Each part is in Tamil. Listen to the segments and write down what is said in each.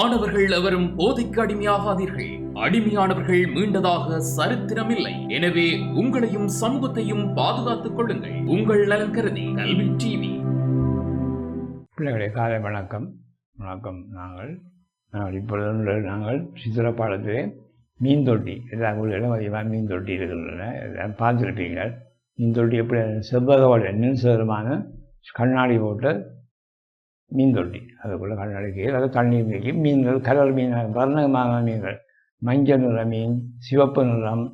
மாணவர்கள் எவரும் போதைக்கு அடிமையாகாதீர்கள். அடிமையானவர்கள் மீண்டதாக சரித்திரமில்லை. எனவே உங்களையும் சமூகத்தையும் பாதுகாத்துக் கொள்ளுங்கள். உங்கள் நலன் கருதி கல்வி டிவி. பிள்ளைகளே காலை வணக்கம். வணக்கம் நாங்கள். நாங்கள் இப்பொழுது நாங்கள் சித்திர பாடத்திலே மீன் தொட்டி எல்லா ஊர்களிலும் அதிகமாக மீன் தொட்டி இருக்கின்றன. எல்லாம் பார்த்துருப்பீங்க மீன் தொட்டி எப்படி செவ்வகோட நின்சரமான கண்ணாடி போட்டு மீன் தொட்டி. அதுக்குள்ளே கண்ணாடி அது தண்ணீர் நீக்கி மீன்கள் கலர் மீன் வர்ணமான மீன்கள் மஞ்சள் நிற மீன் சிவப்பு நிறம்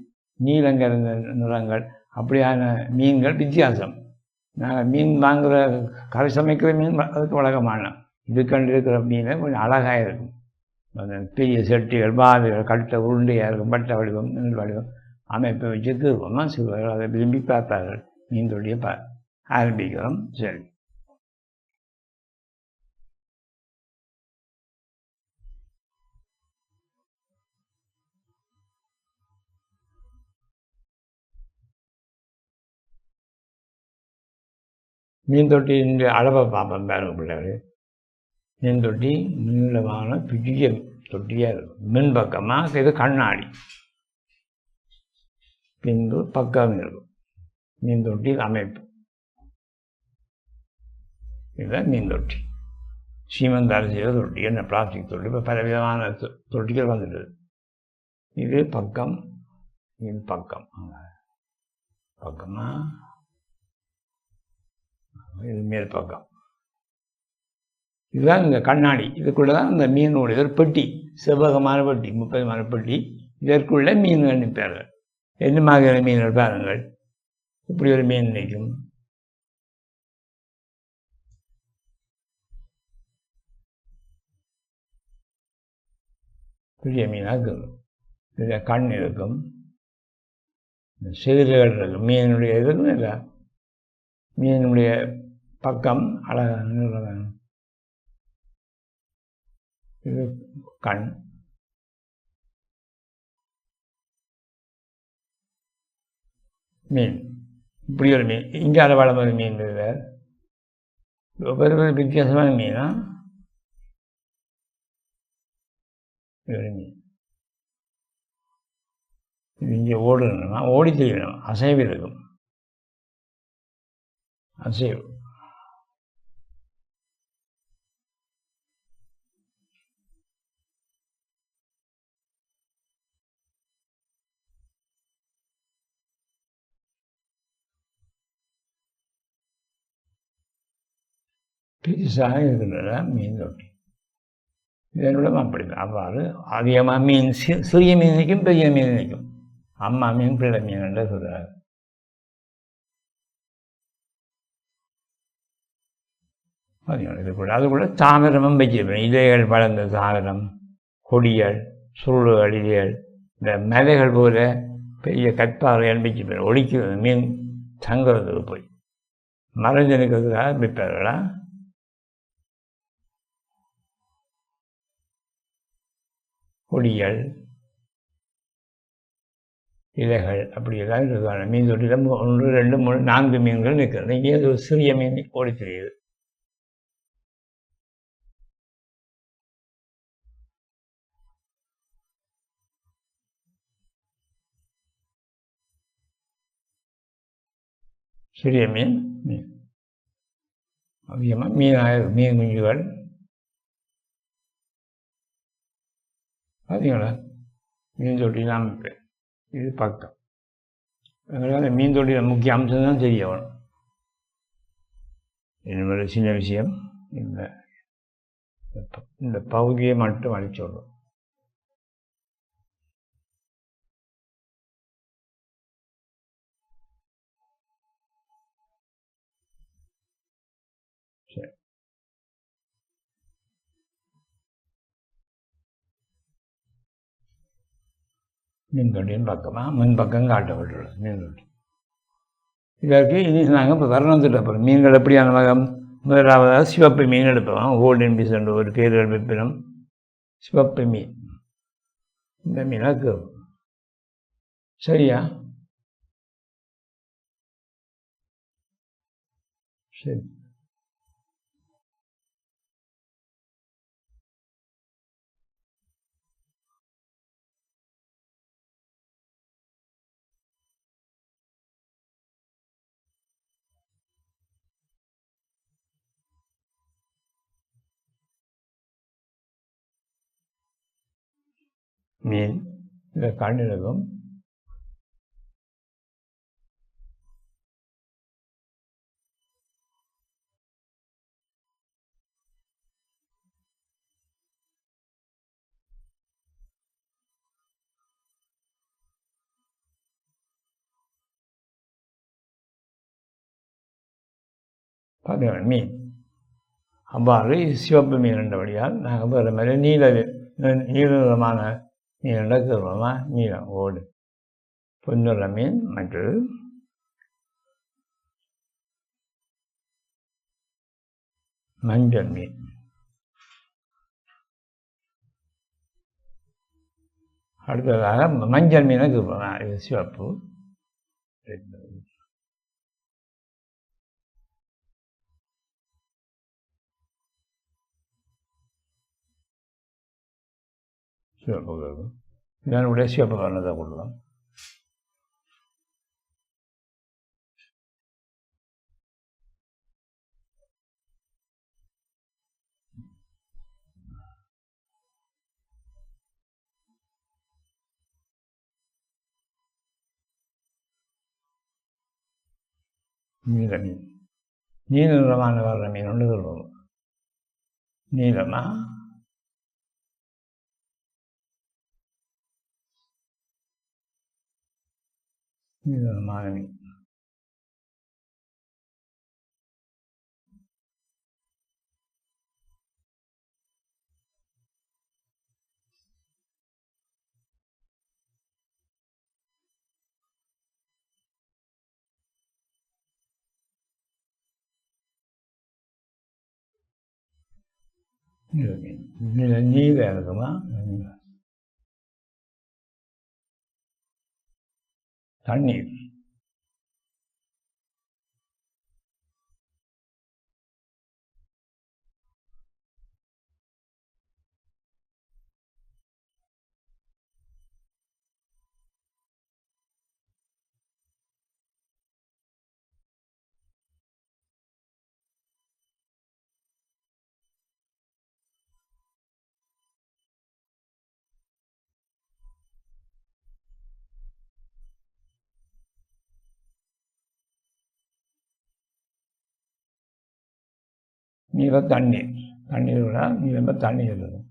நீலங்கருந்த நிறங்கள் அப்படியான மீன்கள் வித்தியாசம். நாங்கள் மீன் வாங்குகிற கரை சமைக்கிற மீன் அதுக்கு வழக்கமான. இதுக்கண்டு இருக்கிற மீன் கொஞ்சம் அழகாக இருக்கும். பெரிய செட்டிகள் பாதைகள் கட்டை உருண்டையாக இருக்கும் பட்டை வடிவம் நெல் வடிவம் அமைப்பை வச்சு தீர்வோமா சிறுவர்கள் அதை விரும்பி பார்ப்பார்கள். மீன் தொட்டியை பா ஆரம்பிக்கிறோம். சரி. மீன் தொட்டியின் அளவை பார்ப்போம் பாருங்க பிள்ளைகள். மீன் தொட்டி நீளமான பெரிய தொட்டியாக இருக்கும் மின் பக்கமாக இது கண்ணாடி. பின்பு பக்கம் இருக்கும். மீன் தொட்டி அமைப்பு. இதுதான் மீன் தொட்டி சீமந்த அரசியல் தொட்டி என்ன? பிளாஸ்டிக் தொட்டி. இப்போ பல விதமான தொ- தொட்டிகள் வந்துடுது இது பக்கம் இது பக்கம். பக்கமா இது மேல் பக்கம். இதுதான் இந்த கண்ணாடி. இதுக்குள்ளே தான் இந்த மீனுடைய ஒரு பெட்டி. செவ்வகமான பெட்டி முப்பது பெட்டி. இதற்குள்ள மீன்கள் நிற்பார்கள் என்ன மாதிரியான மீன்கள் பாருங்கள் இப்படி ஒரு மீன் நிற்கும். பெரிய மீனாக இருக்கும். இதில் கண் இருக்கும். செதில்கள் இருக்கும். மீனுடைய இதுக்கும் இல்லை மீனுடைய பக்கம் அழகான இது கண். மீன். இப்படி ஒரு மீன். இங்கே அளவாளம் ஒரு மீன் இருக்குது ஒவ்வொரு ஒரு வித்தியாசமான மீனா? ஒரு மீன். இது இங்கே ஓடணும்னா ஓடி தெரியணும் அசைவு இருக்கும். அசைவு. பெருசாக இருக்கின்றன மீன் தொட்டி. இதனுடன் அப்படி அவ்வாறு அதிகமாக மீன் சி- சிறிய மீன் நிற்கும் பெரிய மீன் நிற்கும் அம்மா மீன் பிள்ளை மீன் என்று சொல்கிறார் இது கூட அது கூட தாமிரமும் வச்சிருப்பேன் இலைகள் வளர்ந்த தாமிரம் கொடிகள் சுருளுகள் இலைகள் இந்த மலைகள் போல பெரிய கற்பாறைகள் வச்சிருப்பேன் ஒழிக்கிறது மீன் தங்குறதுக்கு போய். மறைஞ்சு நிற்கிறதுக்காக விற்பார்களா கொடிகள் இலைகள் அப்படி எல்லாம் மீன் தொட்டியில் ஒன்று ரெண்டு மூணு நான்கு மீன்கள் நிற்கிறது இங்கே ஒரு சிறிய மீன் ஓடி தெரியுது. சிறிய மீன் மீன். அதிகமாக மீனாக மீன் குஞ்சுகள் பார்த்தீங்களா மீன் தொட்டிலாம் அமைப்பேன் இது பக்கம். அதனால் மீன் தொட்டியில் முக்கிய அம்சம் தான் தெரிய வேணும் என்னோட சின்ன விஷயம். இந்த இந்த பகுதியை மட்டும் அழிச்சு சரி. மீன் பக்கமாக முன்பக்கம் காட்டப்பட்டுள்ளது மின்தொட்டி இதற்கு இனி நாங்கள் இப்போ வரணும் திட்டப்போம் மீன்கள் எப்படியான வகம் முதலாவதாக சிவப்பு மீன் எடுப்போம். கோல்டன் பீஸ் என்ற ஒரு பேர்கள் வைப்பினம் சிவப்பு மீன். இந்த மீனாக சரியா? சரி. மீன் இந்த கண் இருக்கும் மீன் அவ்வாறு சிவப்பு மீன் என்றபடியால் நாங்கள் வேறு மாதிரி நீல நீல நிறமான மீன் நடக்கிறோமா நீலம் ஓடு. பொன்னிற மீன் மற்றது மஞ்சள் மீன். அடுத்ததாக மஞ்சள் மீனுக்கு இது சிவப்பு சிவப்பு கலர் இதனுடைய சிவப்பு கலர் தான் கொடுக்கலாம் நீல மீன் நீல நிறமான வர்ற மீன் ஒன்று சொல்லுவோம் நீளமா நீளமான மீன் நீல மீன் நீல நீல இருக்குமா தண்ணீர் நீல தண்ணீர் தண்ணீர் விட நீளம்ப தண்ணீர் இருக்கும்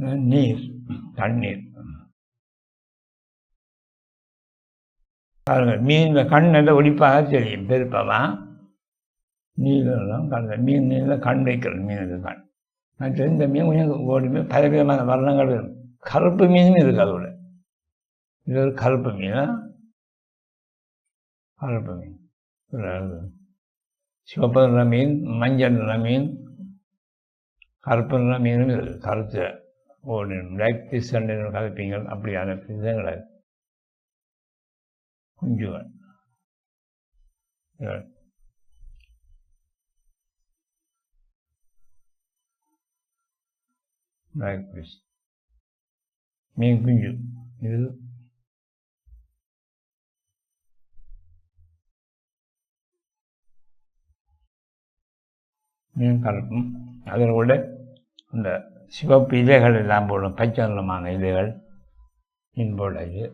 நீர் தண்ணீர். பாருங்கள் மீன் கண் நல்ல ஒடிப்பாக தெரியும் பெருப்பெல்லாம் நீளம் கண் மீன் நீரில் கண் வைக்கிறது மீனுக்கு கண் அது தெரிஞ்ச மீன் கொஞ்சம் ஓடி பல விதமான வர்ணங்கள் வரும். கருப்பு மீனும் இருக்குது அதோட. இது ஒரு கருப்பு மீனா. கருப்பு மீன். சிவப்பு நிற மீன் மஞ்சள் நிற மீன் கருப்பு நிற மீனும் இருக்குது கருத்து. ஒரு பிளாக் பீஸ் அண்ட் கலப்பீங்கள் அப்படியான விதங்களை குஞ்சுகள் பிளாக் பீஸ் மீன் குஞ்சு. இது? மீன் கலப்பும் அதில் இந்த சிவப்பு இலைகள் எல்லாம் போடும் பச்சை நிறமான இலைகள் இன்போடது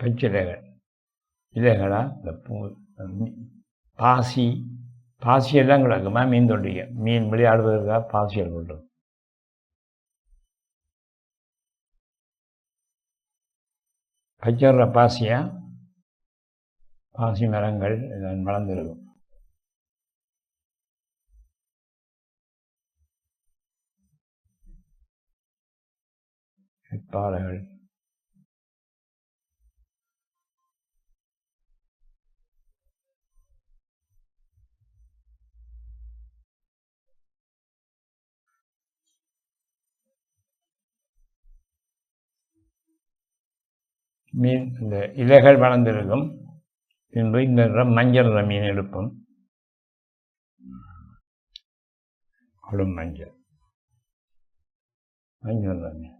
பச்சிலைகள் இலைகளாக இந்த பூ பாசி பாசியல் தான் கிடக்குமா மீன் தொட்டிக்க மீன் விளையாடுவதற்காக பாசியல் கொண்டு பச்சைற பாசியா? பாசி மரங்கள் இதன் வளர்ந்துருக்கும். பாறைகள் மீன் இந்த இலைகள் வளர்ந்திருக்கும். பின்பு இந்த நிறம் மஞ்சள் நிற மீன் எடுப்போம். கொடும் மஞ்சள். மஞ்சள் நிற மீன்.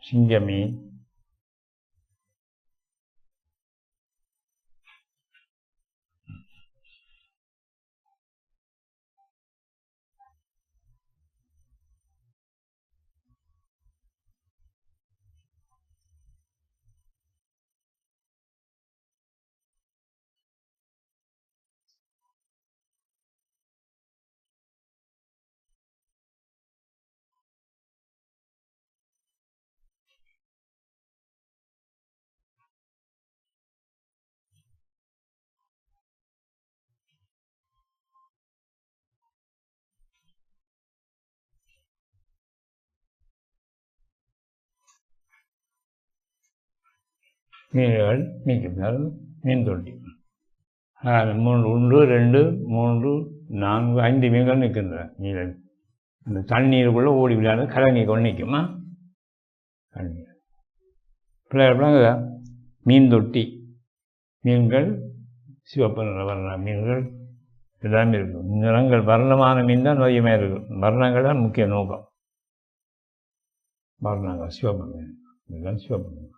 சிங்க மீன். மீன்கள் மீன்கள் மீன் தொட்டி மூன்று ஒன்று ரெண்டு மூன்று நான்கு ஐந்து மீன்கள் நிற்கின்றன நீளம் அந்த தண்ணீருக்குள்ளே ஓடி விளையாடு கலங்கி கொண்டு நிற்குமா? தண்ணீர் பிள்ளைகள் மீன் தொட்டி. மீன்கள் சிவப்பு நிற வர்ண மீன்கள் எல்லாமே இருக்கும். நிறங்கள் வர்ணமான மீன் தான் அதிகமாக இருக்கும். வர்ணங்கள் தான் முக்கிய நோக்கம். வர்ணங்கள் சிவப்பு மீன். இதுதான் சிவப்பு மீன்.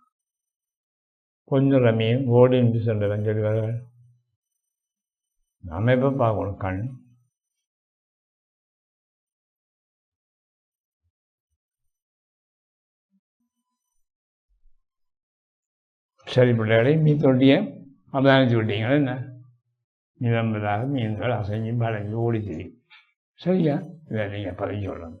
கொஞ்சம் மீன் ஓடி நின்று சொல்ல சொல்லுவார்கள் நாம இப்போ பார்க்கணும்? கண். சரி பிள்ளைகளை மீன் தொட்டிய அவதானித்து விட்டீங்களா என்ன? நிலம்பதாக மீன்கள் அசைஞ்சு வளைஞ்சு ஓடி தெரியும் சரியா? இதை நீங்கள் பதிவு சொல்லணும்